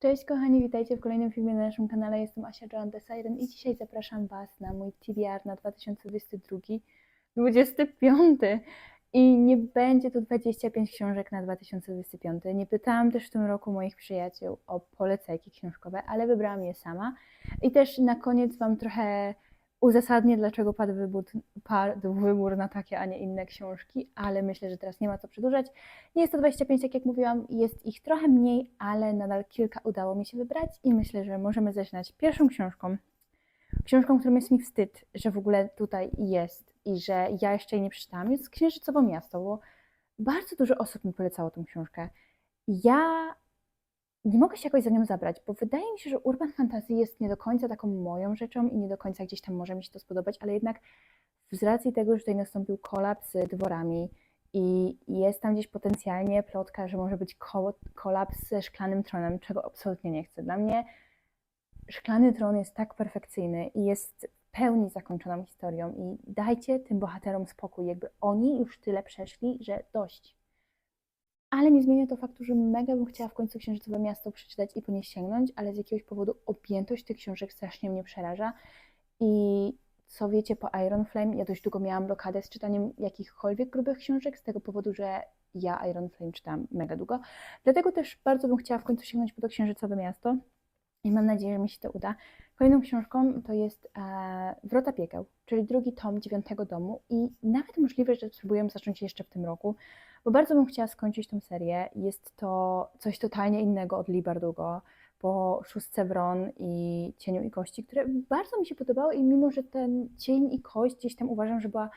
Cześć kochani, witajcie w kolejnym filmie na naszym kanale. Jestem Asia Joan The Siren i dzisiaj zapraszam Was na mój TBR na 2022 25 i nie będzie to 25 książek na 2025. Nie pytałam też w tym roku moich przyjaciół o polecajki książkowe, ale wybrałam je sama. I też na koniec Wam trochę uzasadnię, dlaczego padł wybór, padł wybór na takie, a nie inne książki, ale myślę, że teraz nie ma co przedłużać. Nie jest to 25, tak jak mówiłam, jest ich trochę mniej, ale nadal kilka udało mi się wybrać i myślę, że możemy zaczynać pierwszą książką. Książką, którą jest mi wstyd, że w ogóle tutaj jest i że ja jeszcze jej nie przeczytałam, jest Księżycowe Miasto, bo bardzo dużo osób mi polecało tą książkę. Ja nie mogę się jakoś za nią zabrać, bo wydaje mi się, że urban fantasy jest nie do końca taką moją rzeczą i nie do końca gdzieś tam może mi się to spodobać, ale jednak z racji tego, że tutaj nastąpił kolaps z dworami i jest tam gdzieś potencjalnie plotka, że może być ko- kolaps ze szklanym tronem, czego absolutnie nie chcę. Dla mnie szklany tron jest tak perfekcyjny i jest w pełni zakończoną historią i dajcie tym bohaterom spokój, jakby oni już tyle przeszli, że dość. Ale nie zmienia to faktu, że mega bym chciała w końcu Księżycowe Miasto przeczytać i po nie sięgnąć, ale z jakiegoś powodu objętość tych książek strasznie mnie przeraża. I co wiecie, po Iron Flame ja dość długo miałam blokadę z czytaniem jakichkolwiek grubych książek, z tego powodu, że ja Iron Flame czytałam mega długo. Dlatego też bardzo bym chciała w końcu sięgnąć po to Księżycowe Miasto i mam nadzieję, że mi się to uda. Kolejną książką to jest e, Wrota Piekieł, czyli drugi tom dziewiątego domu i nawet możliwe, że spróbuję zacząć jeszcze w tym roku, bo bardzo bym chciała skończyć tą serię. Jest to coś totalnie innego od Lee Bardugo, po Szóstce Wron i Cieniu i Kości, które bardzo mi się podobały i mimo, że ten Cień i Kość gdzieś tam uważam, że była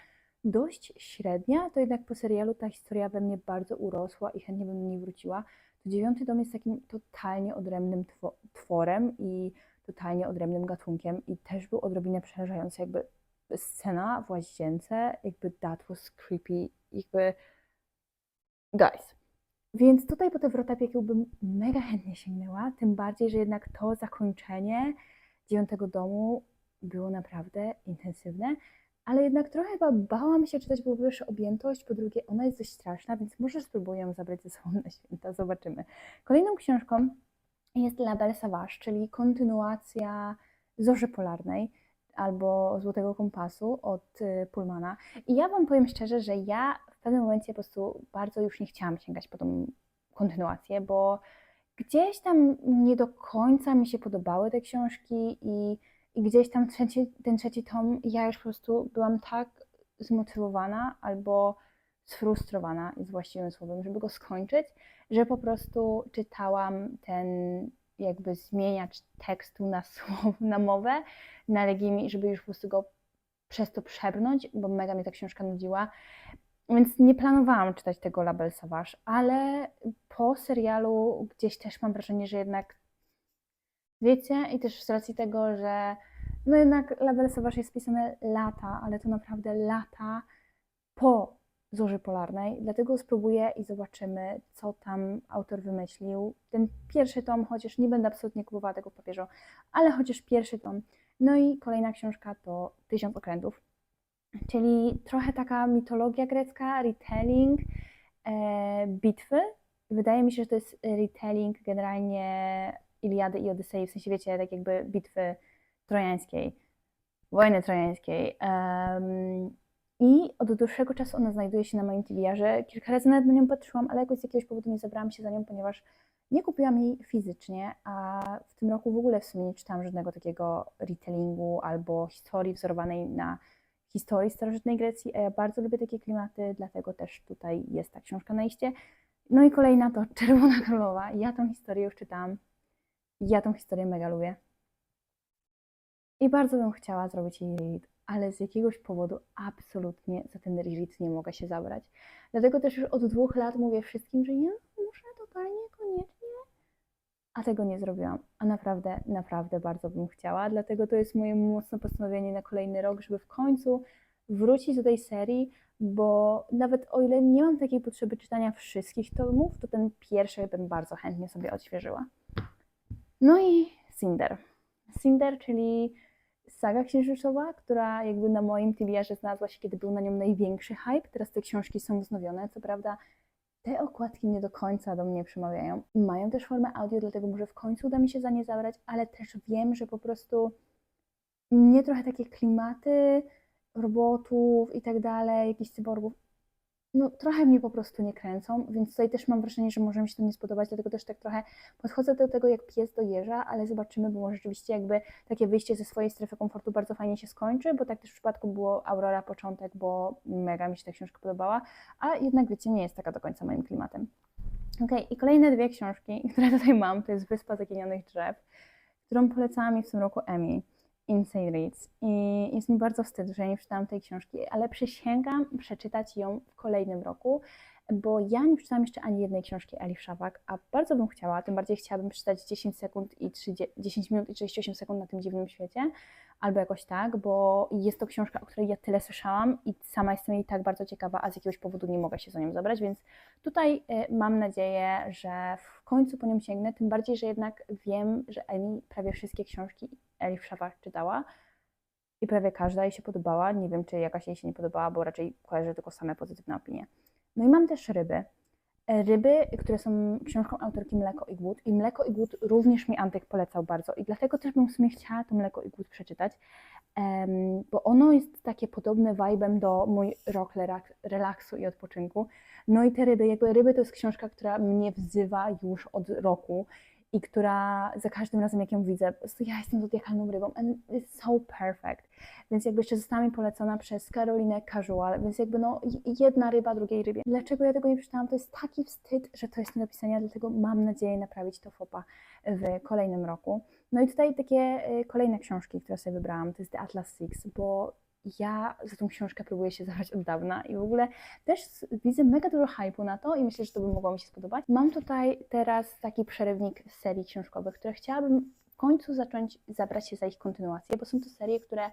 dość średnia, to jednak po serialu ta historia we mnie bardzo urosła i chętnie bym do niej wróciła. To Dziewiąty Dom jest takim totalnie odrębnym two- tworem i totalnie odrębnym gatunkiem i też był odrobinę przerażający, jakby scena w łazience, jakby that was creepy, jakby guys. Więc tutaj po te wrota piekieł bym mega chętnie sięgnęła, tym bardziej, że jednak to zakończenie dziewiątego domu było naprawdę intensywne, ale jednak trochę chyba bałam się czytać, bo po pierwsze objętość, po drugie ona jest dość straszna, więc może spróbuję ją zabrać ze sobą na święta, zobaczymy. Kolejną książką jest La Belle Savage, czyli kontynuacja Zorzy Polarnej albo Złotego Kompasu od y, Pullmana. I ja Wam powiem szczerze, że ja w pewnym momencie po prostu bardzo już nie chciałam sięgać po tą kontynuację, bo gdzieś tam nie do końca mi się podobały te książki i, i gdzieś tam trzeci, ten trzeci tom ja już po prostu byłam tak zmotywowana albo sfrustrowana, jest właściwym słowem, żeby go skończyć, że po prostu czytałam ten jakby zmieniacz tekstu na słowo, na mowę, na legimi, żeby już po prostu go przez to przebrnąć, bo mega mnie ta książka nudziła. Więc nie planowałam czytać tego Label Savage, ale po serialu gdzieś też mam wrażenie, że jednak wiecie, i też z racji tego, że no jednak Label Savage jest pisane lata, ale to naprawdę lata po Zorzy Polarnej, dlatego spróbuję i zobaczymy, co tam autor wymyślił. Ten pierwszy tom, chociaż nie będę absolutnie kupowała tego papieżu, ale chociaż pierwszy tom. No i kolejna książka to Tysiąc Okrętów, czyli trochę taka mitologia grecka, retelling e, bitwy. Wydaje mi się, że to jest retelling generalnie Iliady i Odysei, w sensie wiecie, tak jakby bitwy trojańskiej, wojny trojańskiej. Em, I od dłuższego czasu ona znajduje się na moim TBR-ze. Kilka razy nawet na nią patrzyłam, ale jakoś z jakiegoś powodu nie zabrałam się za nią, ponieważ nie kupiłam jej fizycznie, a w tym roku w ogóle w sumie nie czytałam żadnego takiego retellingu albo historii wzorowanej na historii starożytnej Grecji, a ja bardzo lubię takie klimaty, dlatego też tutaj jest ta książka na iście. No i kolejna to Czerwona Królowa. Ja tą historię już czytałam. Ja tą historię mega lubię. I bardzo bym chciała zrobić jej read, ale z jakiegoś powodu absolutnie za ten read nie mogę się zabrać. Dlatego też już od dwóch lat mówię wszystkim, że koniecznie, a tego nie zrobiłam. A naprawdę, naprawdę bardzo bym chciała. Dlatego to jest moje mocne postanowienie na kolejny rok, żeby w końcu wrócić do tej serii, bo nawet o ile nie mam takiej potrzeby czytania wszystkich tomów, to ten pierwszy bym bardzo chętnie sobie odświeżyła. No i Cinder. Cinder, czyli saga księżycowa, która jakby na moim TBR-ze znalazła się, kiedy był na nią największy hype. Teraz te książki są wznowione, co prawda te okładki nie do końca do mnie przemawiają. Mają też formę audio, dlatego może w końcu uda mi się za nie zabrać, ale też wiem, że po prostu mnie trochę takie klimaty robotów i tak dalej, jakichś cyborgów, no trochę mnie po prostu nie kręcą, więc tutaj też mam wrażenie, że może mi się to nie spodobać, dlatego też tak trochę podchodzę do tego jak pies do jeża, ale zobaczymy, bo może rzeczywiście jakby takie wyjście ze swojej strefy komfortu bardzo fajnie się skończy, bo tak też w przypadku było Aurora początek, bo mega mi się ta książka podobała, a jednak wiecie, nie jest taka do końca moim klimatem. Okej, i kolejne dwie książki, które tutaj mam, to jest Wyspa Zaginionych Drzew, którą polecała mi w tym roku Emmy. Insane Reads. I jest mi bardzo wstyd, że nie przeczytałam tej książki, ale przysięgam przeczytać ją w kolejnym roku, bo ja nie przeczytałam jeszcze ani jednej książki Elif Szawak, a bardzo bym chciała, tym bardziej chciałabym przeczytać 10 sekund i 30, 10 minut i 38 sekund na tym dziwnym świecie, albo jakoś tak, bo jest to książka, o której ja tyle słyszałam i sama jestem jej tak bardzo ciekawa, a z jakiegoś powodu nie mogę się za nią zabrać, więc tutaj y, mam nadzieję, że w końcu po nią sięgnę, tym bardziej, że jednak wiem, że Emi prawie wszystkie książki Elif Szafak czytała i prawie każda jej się podobała. Nie wiem, czy jakaś jej się nie podobała, bo raczej kojarzę tylko same pozytywne opinie. No i mam też ryby. E, Ryby, które są książką autorki Mleko i Głód. I Mleko i Głód również mi Antek polecał bardzo. I dlatego też bym w sumie chciała to Mleko i Głód przeczytać, bo ono jest takie podobne vibem do mój rok relak- relaksu i odpoczynku. No i te ryby, jakby ryby to jest książka, która mnie wzywa już od roku i która za każdym razem, jak ją widzę, po prostu ja jestem zodiakalną rybą and it's so perfect. Więc jakby jeszcze została mi polecona przez Karolinę Casual, więc jakby no jedna ryba drugiej rybie. Dlaczego ja tego nie przeczytałam? To jest taki wstyd, że to jest nie do pisania, dlatego mam nadzieję naprawić to fopa w kolejnym roku. No i tutaj takie y, kolejne książki, które sobie wybrałam, to jest The Atlas Six, bo ja za tą książkę próbuję się zabrać od dawna i w ogóle też widzę mega dużo hypu na to i myślę, że to by mogło mi się spodobać. Mam tutaj teraz taki przerywnik serii książkowych, które chciałabym w końcu zacząć zabrać się za ich kontynuację, bo są to serie, które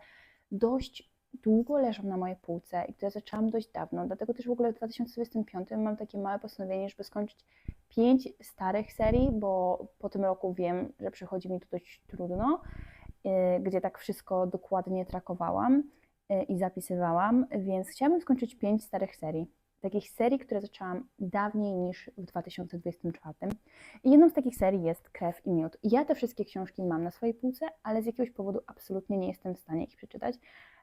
dość długo leżą na mojej półce i które zaczęłam dość dawno. Dlatego też w ogóle w 2025 mam takie małe postanowienie, żeby skończyć pięć starych serii, bo po tym roku wiem, że przychodzi mi to dość trudno, yy, gdzie tak wszystko dokładnie trakowałam i zapisywałam, więc chciałabym skończyć pięć starych serii. Takich serii, które zaczęłam dawniej niż w 2024. I jedną z takich serii jest Krew i Miód. Ja te wszystkie książki mam na swojej półce, ale z jakiegoś powodu absolutnie nie jestem w stanie ich przeczytać,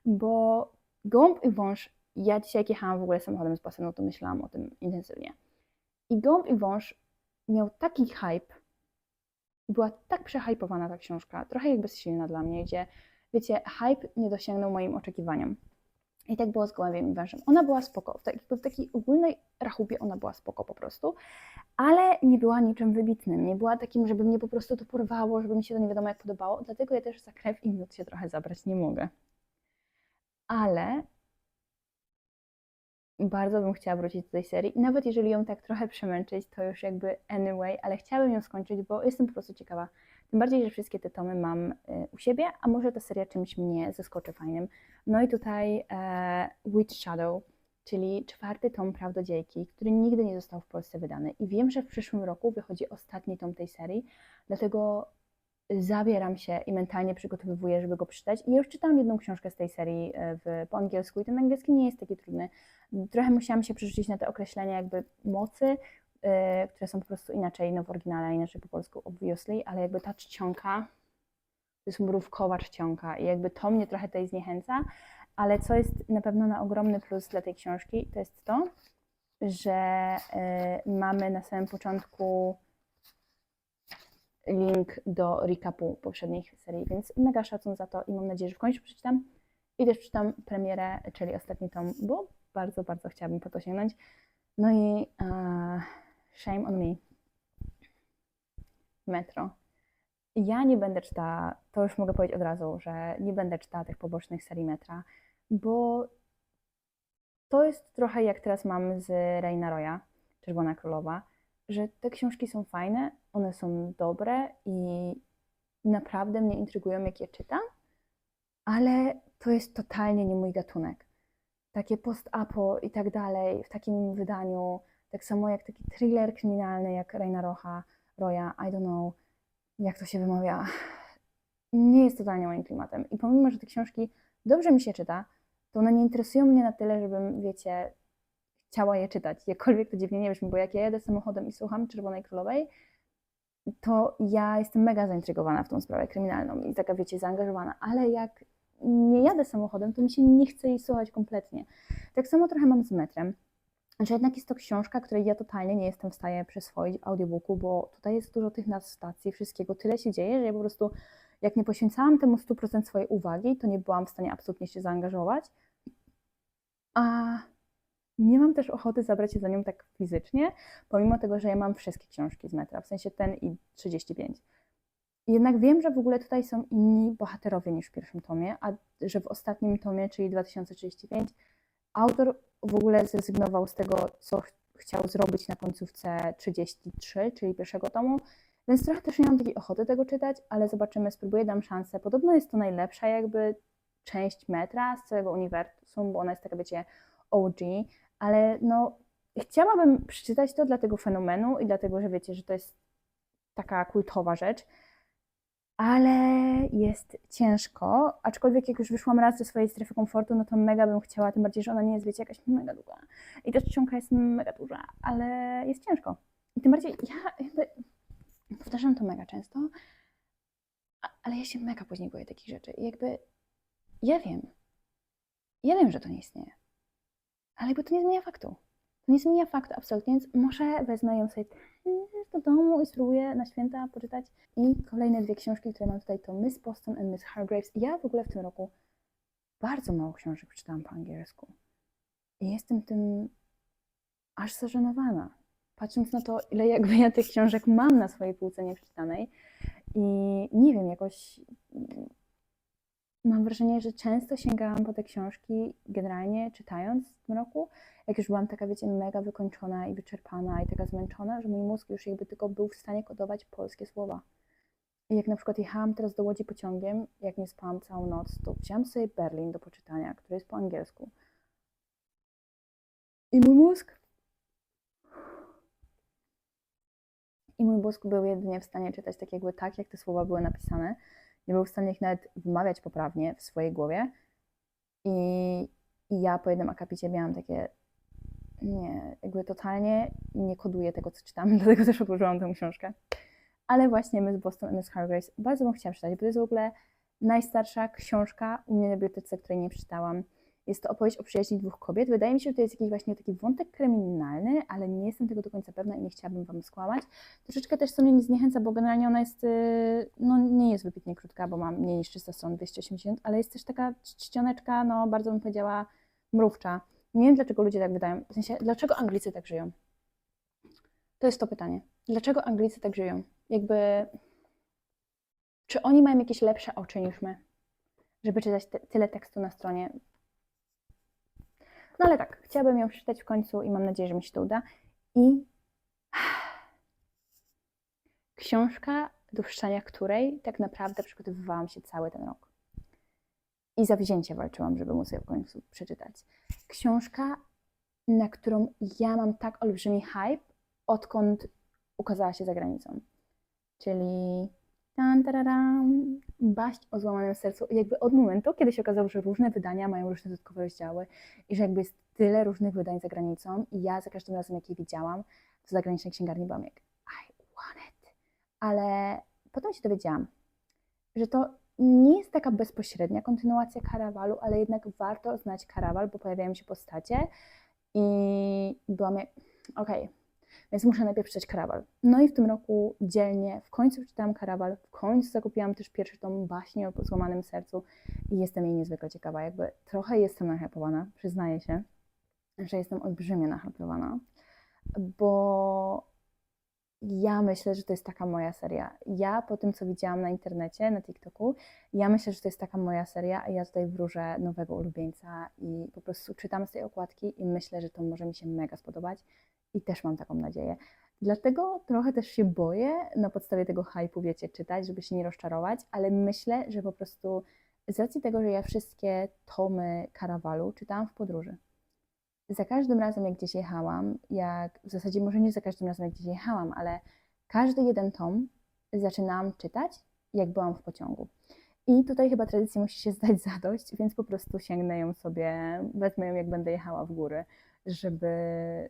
bo Gołąb i Wąż, ja dzisiaj jak jechałam w ogóle samochodem z basenu, to myślałam o tym intensywnie. I Gołąb i Wąż miał taki hype, była tak przehypowana ta książka, trochę jak bezsilna dla mnie, gdzie, wiecie, hype nie dosięgnął moim oczekiwaniom. I tak było z Gołębiem i Wężem. Ona była spoko, w, tak, w takiej ogólnej rachubie ona była spoko po prostu, ale nie była niczym wybitnym, nie była takim, żeby mnie po prostu to porwało, żeby mi się to nie wiadomo jak podobało, dlatego ja też za Krew i Miód się trochę zabrać nie mogę. Ale bardzo bym chciała wrócić do tej serii. Nawet jeżeli ją tak trochę przemęczyć, to już jakby anyway, ale chciałabym ją skończyć, bo jestem po prostu ciekawa. Tym bardziej, że wszystkie te tomy mam y, u siebie, a może ta seria czymś mnie zaskoczy fajnym. No i tutaj e, Witch Shadow, czyli czwarty tom Prawdodziejki, który nigdy nie został w Polsce wydany. I wiem, że w przyszłym roku wychodzi ostatni tom tej serii, dlatego zabieram się i mentalnie przygotowywuję, żeby go przeczytać. I ja już czytałam jedną książkę z tej serii e, w, po angielsku i ten angielski nie jest taki trudny. Trochę musiałam się przerzucić na te określenia jakby mocy, które są po prostu inaczej, no w oryginale, inaczej po polsku, obviously, ale jakby ta czcionka, to jest mrówkowa czcionka i jakby to mnie trochę tutaj zniechęca, ale co jest na pewno na ogromny plus dla tej książki, to jest to, że e, mamy na samym początku link do recapu poprzednich serii, więc mega szacun za to i mam nadzieję, że w końcu przeczytam i też przeczytam premierę, czyli ostatni tom, bo bardzo, bardzo chciałabym po to sięgnąć. No i shame on me. Metro. Ja nie będę czytała, to już mogę powiedzieć od razu, że nie będę czytała tych pobocznych serii Metra, bo to jest trochę jak teraz mam z Reina Roya, Czerwona Królowa, że te książki są fajne, one są dobre i naprawdę mnie intrygują, jak je czytam, ale to jest totalnie nie mój gatunek. Takie post-apo i tak dalej w takim wydaniu, tak samo jak taki thriller kryminalny jak Reina Rocha, Roya, I don't know, jak to się wymawia, nie jest totalnie moim klimatem. I pomimo, że te książki dobrze mi się czyta, to one nie interesują mnie na tyle, żebym, wiecie, chciała je czytać. Jakkolwiek to dziwnie nie brzmi, bo jak ja jadę samochodem i słucham Czerwonej Królowej, to ja jestem mega zaintrygowana w tą sprawę kryminalną i taka, wiecie, zaangażowana, ale jak nie jadę samochodem, to mi się nie chce jej słuchać kompletnie. Tak samo trochę mam z metrem. Że jednak jest to książka, której ja totalnie nie jestem w stanie przyswoić audiobooku, bo tutaj jest dużo tych nazw stacji, wszystkiego, tyle się dzieje, że ja po prostu jak nie poświęcałam temu 100% swojej uwagi, to nie byłam w stanie absolutnie się zaangażować. A nie mam też ochoty zabrać się za nią tak fizycznie, pomimo tego, że ja mam wszystkie książki z metra, w sensie ten i 35. Jednak wiem, że w ogóle tutaj są inni bohaterowie niż w pierwszym tomie, a że w ostatnim tomie, czyli 2035, autor w ogóle zrezygnował z tego, co ch chciał zrobić na końcówce 33, czyli pierwszego tomu, więc trochę też nie mam takiej ochoty tego czytać, ale zobaczymy, spróbuję, dam szansę. Podobno jest to najlepsza jakby część metra z całego uniwersum, bo ona jest taka, wiecie, OG, ale no chciałabym przeczytać to dla tego fenomenu i dlatego, że wiecie, że to jest taka kultowa rzecz, ale jest ciężko, aczkolwiek jak już wyszłam raz ze swojej strefy komfortu, no to mega bym chciała, tym bardziej, że ona nie jest, wiecie, jakaś mega długa i ta czcionka jest mega duża, ale jest ciężko. I tym bardziej ja jakby powtarzam to mega często, ale ja się mega później boję takich rzeczy i jakby ja wiem, ja wiem, że to nie istnieje, ale jakby to nie zmienia faktu. To nie zmienia faktu absolutnie, więc może wezmę ją sobie też do domu i spróbuję na święta poczytać. I kolejne dwie książki, które mam tutaj to Miss Boston and Miss Hargraves. Ja w ogóle w tym roku bardzo mało książek przeczytałam po angielsku. I jestem tym aż zażenowana. Patrząc na to, ile jakby ja tych książek mam na swojej półce nieprzeczytanej. I nie wiem, jakoś mm, mam wrażenie, że często sięgałam po te książki generalnie czytając w tym roku, jak już byłam taka, wiecie, mega wykończona i wyczerpana i taka zmęczona, że mój mózg już jakby tylko był w stanie kodować polskie słowa. I jak na przykład jechałam teraz do Łodzi pociągiem, jak nie spałam całą noc, to wziąłam sobie Berlin do poczytania, który jest po angielsku. I mój mózg... I mój mózg był jedynie w stanie czytać tak jakby tak, jak te słowa były napisane. Nie był w stanie ich nawet wymawiać poprawnie w swojej głowie. I, i ja po jednym akapicie miałam takie nie, jakby totalnie nie koduję tego, co czytam, dlatego też odłożyłam tę książkę. Ale właśnie Miss Boston Miss Hargraves bardzo bym chciała przeczytać, bo to jest w ogóle najstarsza książka u mnie na bibliotece, której nie przeczytałam. Jest to opowieść o przyjaźni dwóch kobiet. Wydaje mi się, że to jest jakiś właśnie taki wątek kryminalny, ale nie jestem tego do końca pewna i nie chciałabym Wam skłamać. Troszeczkę też co mnie nie zniechęca, bo generalnie ona jest, yy, no nie jest wybitnie krótka, bo ma mniej niż 300 stron, 280, ale jest też taka czcioneczka, no bardzo bym powiedziała mrówcza. Nie wiem, dlaczego ludzie tak wydają. W sensie, dlaczego Anglicy tak żyją? To jest to pytanie. Dlaczego Anglicy tak żyją? Jakby, czy oni mają jakieś lepsze oczy niż my, żeby czytać te, tyle tekstu na stronie? No ale tak, chciałabym ją przeczytać w końcu i mam nadzieję, że mi się to uda. I książka, do przeczytania której tak naprawdę przygotowywałam się cały ten rok. I zawzięcie walczyłam, żeby móc ją w końcu przeczytać. Książka, na którą ja mam tak olbrzymi hype, odkąd ukazała się za granicą. Czyli tan, tararam, Baść o złamanym sercu. Jakby od momentu, kiedy się okazało, że różne wydania mają różne dodatkowe rozdziały i że jakby jest tyle różnych wydań za granicą i ja za każdym razem, jak je widziałam, w zagranicznej księgarni byłam jak I want it. Ale potem się dowiedziałam, że to nie jest taka bezpośrednia kontynuacja Karawalu, ale jednak warto znać Karawal, bo pojawiają się postacie i byłam jak, okej, więc muszę najpierw przeczytać Karawal. No i w tym roku dzielnie w końcu przeczytałam Karawal, w końcu zakupiłam też pierwszy tom baśni o złamanym sercu i jestem jej niezwykle ciekawa. Jakby trochę jestem nahypowana, przyznaję się, że jestem olbrzymie nahypowana, bo ja myślę, że to jest taka moja seria. Ja po tym, co widziałam na internecie, na TikToku, ja myślę, że to jest taka moja seria, a ja tutaj wróżę nowego ulubieńca i po prostu czytam z tej okładki i myślę, że to może mi się mega spodobać i też mam taką nadzieję. Dlatego trochę też się boję na podstawie tego hype'u, wiecie, czytać, żeby się nie rozczarować, ale myślę, że po prostu z racji tego, że ja wszystkie tomy Karawalu czytałam w podróży. Za każdym razem, jak gdzieś jechałam, jak w zasadzie może nie za każdym razem, jak gdzieś jechałam, ale każdy jeden tom zaczynałam czytać, jak byłam w pociągu. I tutaj chyba tradycji musi się zdać zadość, więc po prostu sięgnę ją sobie, wezmę ją, jak będę jechała w góry żeby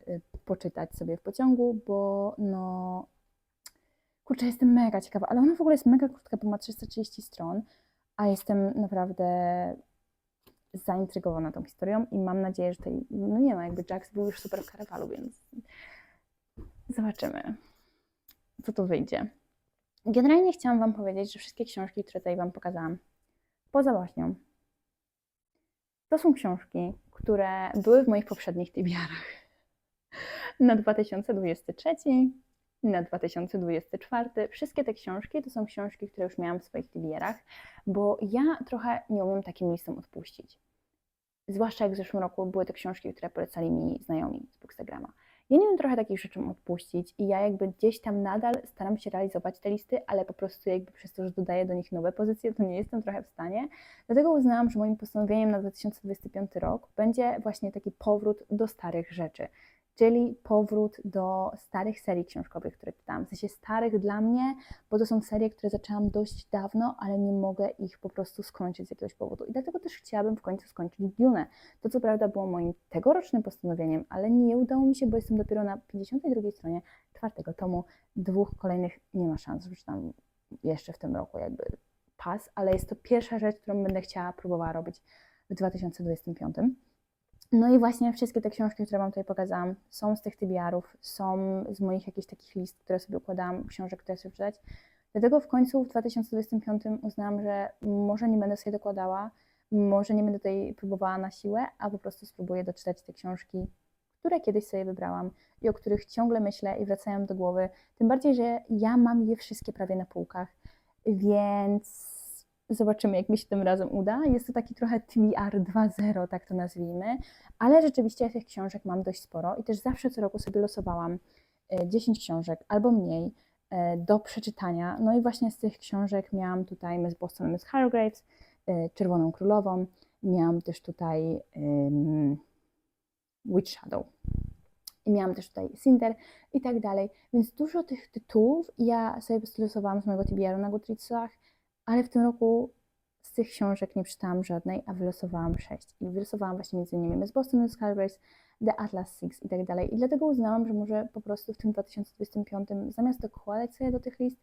y, poczytać sobie w pociągu, bo no kurczę, jestem mega ciekawa, ale ona w ogóle jest mega krótka, bo ma 330 stron, a jestem naprawdę zaintrygowana tą historią i mam nadzieję, że tej, no nie no, jakby Jax był już super w karawalu, więc zobaczymy, co tu wyjdzie. Generalnie chciałam Wam powiedzieć, że wszystkie książki, które tutaj Wam pokazałam, poza baśnią, to są książki, które były w moich poprzednich TBR-ach na 2023, na 2024. Wszystkie te książki to są książki, które już miałam w swoich TBR-ach, bo ja trochę nie umiem takim listom odpuścić. Zwłaszcza jak w zeszłym roku były to książki, które polecali mi znajomi z Bookstagrama. Ja nie wiem trochę takich rzeczy odpuścić i ja jakby gdzieś tam nadal staram się realizować te listy, ale po prostu jakby przez to, że dodaję do nich nowe pozycje, to nie jestem trochę w stanie. Dlatego uznałam, że moim postanowieniem na 2025 rok będzie właśnie taki powrót do starych rzeczy. Czyli powrót do starych serii książkowych, które czytałam. W sensie starych dla mnie, bo to są serie, które zaczęłam dość dawno, ale nie mogę ich po prostu skończyć z jakiegoś powodu. I dlatego też chciałabym w końcu skończyć Dune. To co prawda było moim tegorocznym postanowieniem, ale nie udało mi się, bo jestem dopiero na 52 stronie czwartego tomu. Dwóch kolejnych nie ma szans, że czytam jeszcze w tym roku jakby pas, ale jest to pierwsza rzecz, którą będę chciała, próbowała robić w 2025. No i właśnie wszystkie te książki, które Wam tutaj pokazałam, są z tych TBR-ów, są z moich jakichś takich list, które sobie układałam, książek, które chcę czytać. Dlatego w końcu w 2025 uznałam, że może nie będę sobie dokładała, może nie będę tutaj próbowała na siłę, a po prostu spróbuję doczytać te książki, które kiedyś sobie wybrałam i o których ciągle myślę i wracają do głowy. Tym bardziej, że ja mam je wszystkie prawie na półkach, więc Zobaczymy, jak mi się tym razem uda. Jest to taki trochę TBR 2.0, tak to nazwijmy, ale rzeczywiście tych książek mam dość sporo i też zawsze co roku sobie losowałam 10 książek albo mniej e, do przeczytania. No i właśnie z tych książek miałam tutaj Miss Boston, Miss Hargraves, e, Czerwoną Królową, miałam też tutaj um, Witch Shadow. I miałam też tutaj Cinder i tak dalej. Więc dużo tych tytułów ja sobie losowałam z mojego TBR-u na Goodreadsach, ale w tym roku z tych książek nie przeczytałam żadnej, a wylosowałam sześć. I wylosowałam właśnie między innymi Miss Boston, Calvers, The Atlas Six i tak dalej. I dlatego uznałam, że może po prostu w tym 2025 zamiast dokładać sobie do tych list,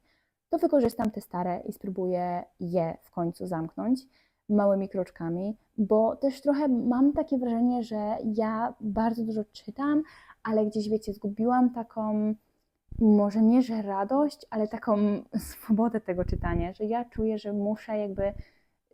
to wykorzystam te stare i spróbuję je w końcu zamknąć małymi kroczkami, bo też trochę mam takie wrażenie, że ja bardzo dużo czytam, ale gdzieś wiecie, zgubiłam taką może nie, że radość, ale taką swobodę tego czytania, że ja czuję, że muszę jakby,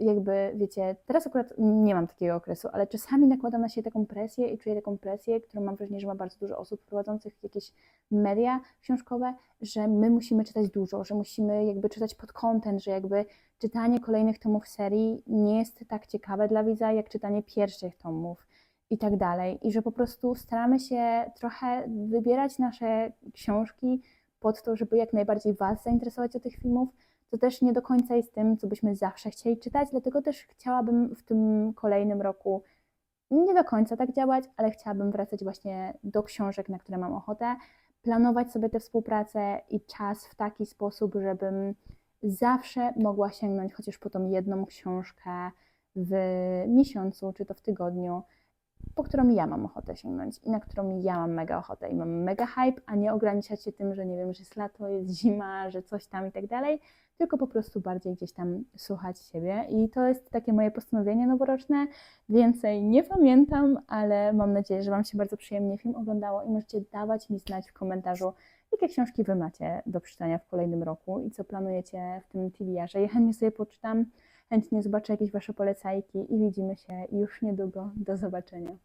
jakby, wiecie, teraz akurat nie mam takiego okresu, ale czasami nakładam na siebie taką presję i czuję taką presję, którą mam wrażenie, że ma bardzo dużo osób prowadzących jakieś media książkowe, że my musimy czytać dużo, że musimy jakby czytać pod content, że jakby czytanie kolejnych tomów serii nie jest tak ciekawe dla widza, jak czytanie pierwszych tomów i tak dalej. I że po prostu staramy się trochę wybierać nasze książki pod to, żeby jak najbardziej Was zainteresować o tych filmów. To też nie do końca jest tym, co byśmy zawsze chcieli czytać, dlatego też chciałabym w tym kolejnym roku nie do końca tak działać, ale chciałabym wracać właśnie do książek, na które mam ochotę, planować sobie tę współpracę i czas w taki sposób, żebym zawsze mogła sięgnąć chociaż po tą jedną książkę w miesiącu czy to w tygodniu po którą ja mam ochotę sięgnąć i na którą ja mam mega ochotę i mam mega hype, a nie ograniczać się tym, że nie wiem, że jest lato, jest zima, że coś tam i tak dalej, tylko po prostu bardziej gdzieś tam słuchać siebie. I to jest takie moje postanowienie noworoczne. Więcej nie pamiętam, ale mam nadzieję, że Wam się bardzo przyjemnie film oglądało i możecie dawać mi znać w komentarzu, jakie książki Wy macie do przeczytania w kolejnym roku i co planujecie w tym TBR-ze. Ja chętnie sobie poczytam chętnie zobaczę jakieś Wasze polecajki i widzimy się już niedługo. Do zobaczenia.